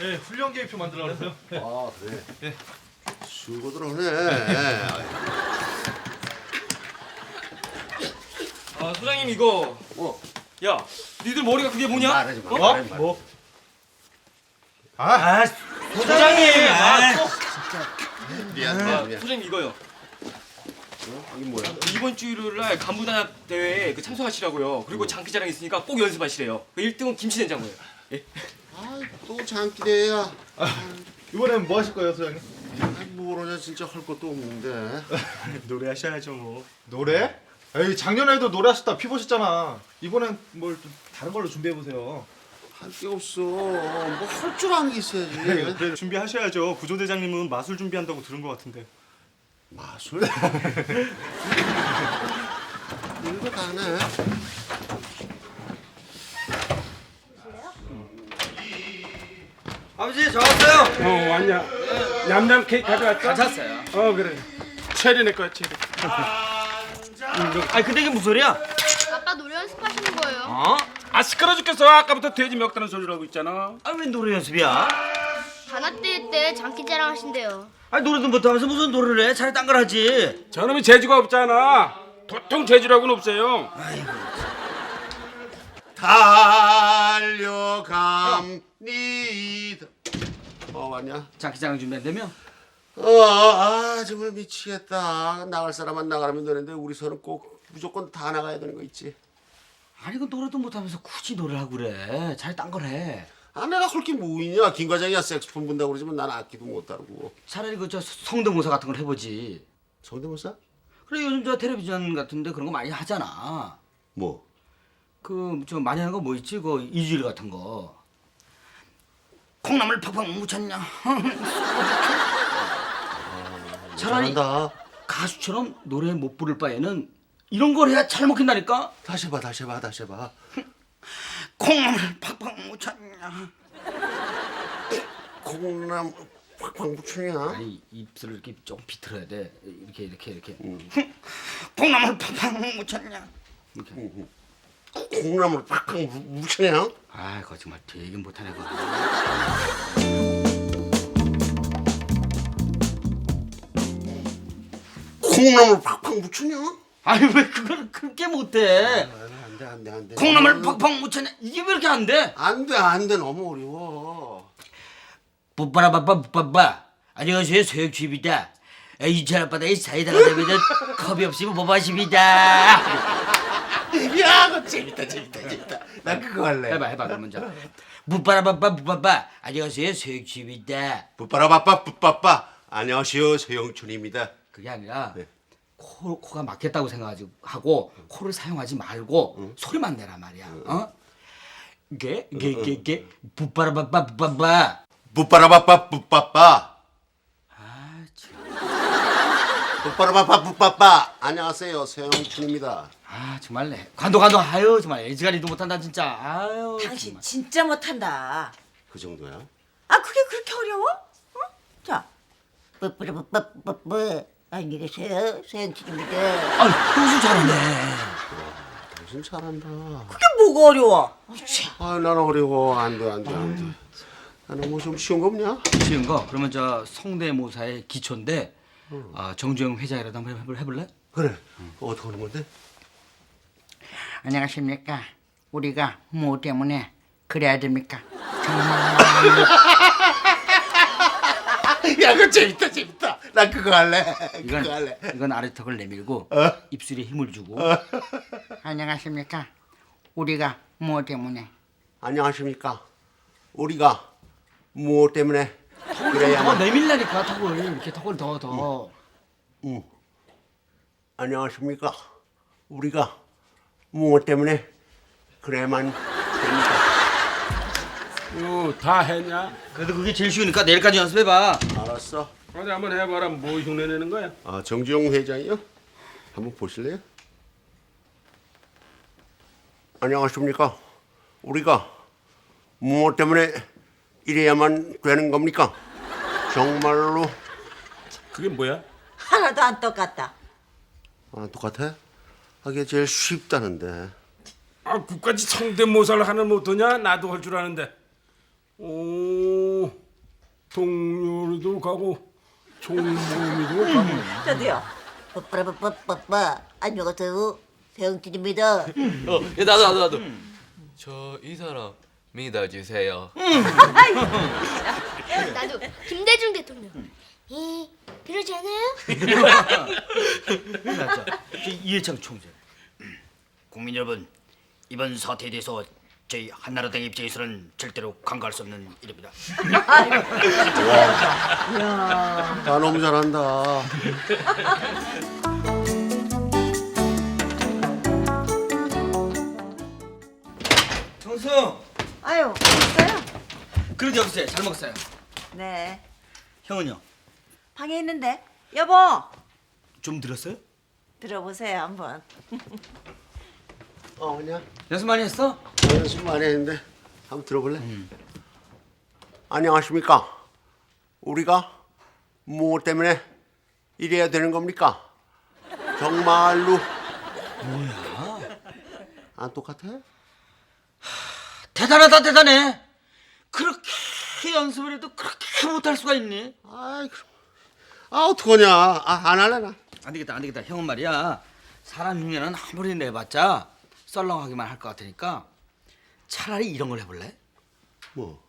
네, 훈련 계획표 만들어. 네. 아 그래. 예. 수고들 하네. 아 소장님 이거 뭐 야 니들 머리가 그게 뭐냐? 말하지 마. 어? 말하지 마. 뭐? 아 소장님 아, 또- 미안 아, 미안 미안. 소장님 이거요 어? 이게 뭐야? 이번 주 일요일 날 간부단합 대회에 그 참석하시라고요 그리고 장기자랑 있으니까 꼭 연습하시래요 그 1등은 김치된장어예요 예. 아또 장기대야. 이번엔 뭐 하실 거예요, 소장님? 모르냐 진짜 할 것도 없는데. 노래하셔야죠 뭐. 노래? 에이, 작년에도 노래하셨다 피 보셨잖아. 이번엔 뭘 좀 다른 걸로 준비해 보세요. 할 게 없어. 뭐 할 줄 아는 게 있어야지. 그래 준비하셔야죠. 구조대장님은 마술 준비한다고 들은 것 같은데. 마술? 이거 다하 네. 아버지 저 왔어요 어 왔냐? 냠냠 케이크 가져왔어? 가졌어요 어 그래. 체리네 거야 체리. 아니 근데 이게 무슨 소리야? 아빠 노래 연습하시는 거예요? 어? 아 시끄러 죽겠어. 아까부터 돼지 먹다는 소리를 하고 있잖아. 아왜 노래 연습이야? 단합대회 때 장기자랑 하신대요. 아니 노래도 못하면서 무슨 노래를 해? 차라리 딴 걸 하지 저놈이 재주가 없잖아. 도통 재주라고는 없어요. 달려갑니다. 어 왔냐? 장기자랑 준비한다며? 어, 아 정말 미치겠다. 나갈 사람만 나가면 되는데 우리 서는 꼭 무조건 다 나가야 되는 거 있지. 아니 그 노래도 못하면서 굳이 노래를 하고 그래 차라리 딴걸 해 아 내가 할게뭐 있냐? 김 과장이야 색소폰 분다고 그러지만 난 악기도 못 다루고. 차라리 그 저 성대모사 같은 걸 해보지 성대모사? 그래 요즘 저 텔레비전 같은데 그런 거 많이 하잖아 뭐? 그 저 많이 하는 거 뭐 있지 그 이주일 같은 거 콩나물 팍팍 묻혔냐? 차라리 잘한다. 가수처럼 노래 못 부를 바에는 이런 걸 해야 잘 먹힌다니까? 다시 해봐, 다시 해봐, 다시 해봐. 콩나물 팍팍 묻혔냐? 콩나물 팍팍 묻히냐? 아니 입술을 이렇게 좀 비틀어야 돼. 이렇게 이렇게 이렇게. 콩나물 팍팍 묻혔냐? 이렇게 콩나물 팍팍 무- 묻히냐? 아 거짓말 되게 못하네 그거. 콩나물 팍팍 묻히냐? 아니 왜 그걸 그렇게 못해? 안돼 안돼 안돼. 콩나물 팍팍 묻혔냐 이게 왜 이렇게 안 돼? 안돼 안돼. 너무 어려워. 뿌빠라빠빠 뿌빠빠. 안녕하세요 소영주입니다. 이천 앞바다에 사이다가 되면 컵이 없으면 뭐 마십니다 야, 그거 재밌다 재밌다 재밌다. 나 그거 할래. 해봐 해봐 그럼 먼저 뿌빠라빠빠 뿌빠빠 안녕하세요 소영주입니다 뿌빠라빠빠 뿌빠빠. 안녕하세요 서영춘입니다. 그게 아니라 네. 코, 코가 막혔다고 생각하지 하고 코를 사용하지 말고 소리만 내란 말이야 어? 게, 게, 게, 게, 뿌빠라빠빠 뿌빠빠 뿌빠라빠빠 뿌빠빠. 아, 참. 뿌빠라빠빠 뿌빠빠. 안녕하세요 서영춘입니다. 아 정말 내 관도 관도 아유 정말 애지간히도 못한다 진짜 아유 당신 정말. 진짜 못한다. 그 정도야? 아 그게 그렇게 어려워? 어? 자, 뿌뿌뿌뿌뿌 안녕히 계세요, 서영진입니다. 아유 형수 잘하네 당신 잘한다. 그게 뭐가 어려워? 어차. 아, 난 어려워. 안돼 안돼 안돼. 나는 뭐 좀 쉬운 거 없냐? 쉬운 거 그러면 저 성대모사의 기초인데 아, 정주영 회장이라도 한번 해볼, 해볼래? 그래. 어떻게 하는 건데? 안녕하십니까? 우리가 뭐 때문에 그래야 됩니까? 야, 그거 재밌다 재밌다. 나 그거 할래. 이건 그거 할래. 이건 아래턱을 내밀고 입술에 힘을 주고 안녕하십니까? 우리가 뭐 때문에 안녕하십니까? 우리가 무엇 때문에 턱을 그래야만 내밀라니까 턱을 이렇게 턱을 더 더 안녕하십니까? 우리가 무엇 때문에 그래야만 됩니까? 어, 다 했냐? 그래도 그게 제일 쉬우니까 내일까지 연습해봐 알았어. 어디 한번 해봐라. 뭐 흉내 내는 거야? 아 정주영 회장이요? 한번 보실래요? 안녕하십니까? 우리가 무엇 때문에 이래야만 되는 겁니까? 정말로 그게 뭐야? 하나도 안 똑같다. 아, 똑같아? 하게 제일 쉽다는데. 아, 그까지 성대모사를 하는 못하냐? 나도 할 줄 아는데. 오, 동료로도 가고 총무미도 가고 저도요. 빠빠라빠빠빠 안녕하세요. 배영진입니다. 어, 야, 나도 나도 나도. 저 이 사람 믿어주세요. 나도 김대중 대통령. 에 그러지 않아요? 이해창 총재. 국민 여러분, 이번 사태에 대해서 저희 한나라당 입장에서는 절대로 간과할 수 없는 일입니다. 야 너무 잘한다. 정수, 아유, 있어요? 그러지 없어요. 잘 먹었어요. 네. 형은요? 방에 있는데. 여보, 좀 들었어요? 들어보세요 한번. 어 그냥 연습 많이 했어? 연습 많이 했는데 한번 들어볼래? 안녕하십니까? 우리가 뭐 때문에 이래야 되는 겁니까? 정말로 뭐야? 안 똑같아? 대단하다 대단해. 그렇게 연습을 해도 그렇게 못할 수가 있니? 아이 그럼 아 어떡하냐? 아, 안 할래 나. 안 되겠다 안 되겠다. 형은 말이야 사람 흉내는 아무리 내봤자 썰렁하기만 할 것 같으니까 차라리 이런 걸 해볼래? 뭐?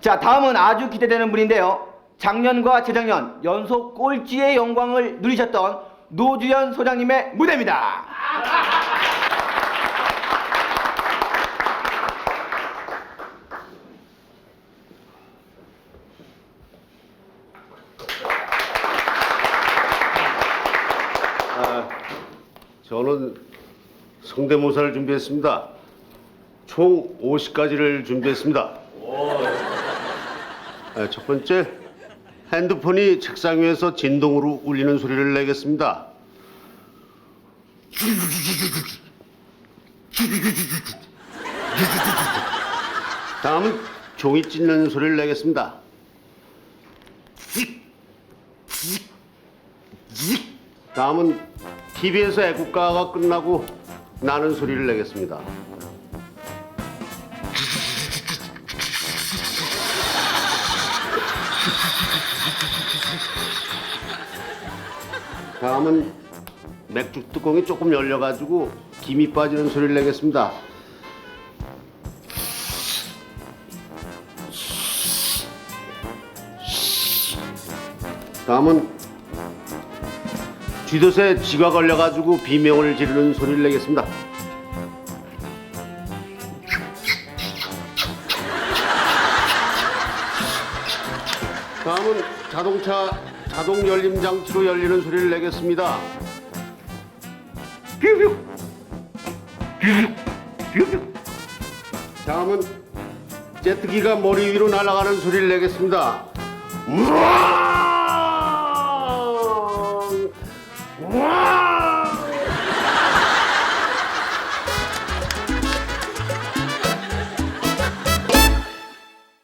자, 다음은 아주 기대되는 분인데요. 작년과 재작년 연속 꼴찌의 영광을 누리셨던 노주현 소장님의 무대입니다. 저는 성대모사를 준비했습니다. 총 50가지를 준비했습니다. 아, 첫 번째, 핸드폰이 책상 위에서 진동으로 울리는 소리를 내겠습니다. 다음은 종이 찢는 소리를 내겠습니다. 다음은 TV에서 애국가가 끝나고 나는 소리를 내겠습니다. 다음은 맥주 뚜껑이 조금 열려가지고 김이 빠지는 소리를 내겠습니다. 다음은 쥐덫에 쥐가 걸려가지고 비명을 지르는 소리를 내겠습니다. 다음은 자동차 자동 열림 장치로 열리는 소리를 내겠습니다. 퓨퓨 퓨퓨 퓨퓨 다음은 제트기가 머리 위로 날아가는 소리를 내겠습니다. 우와!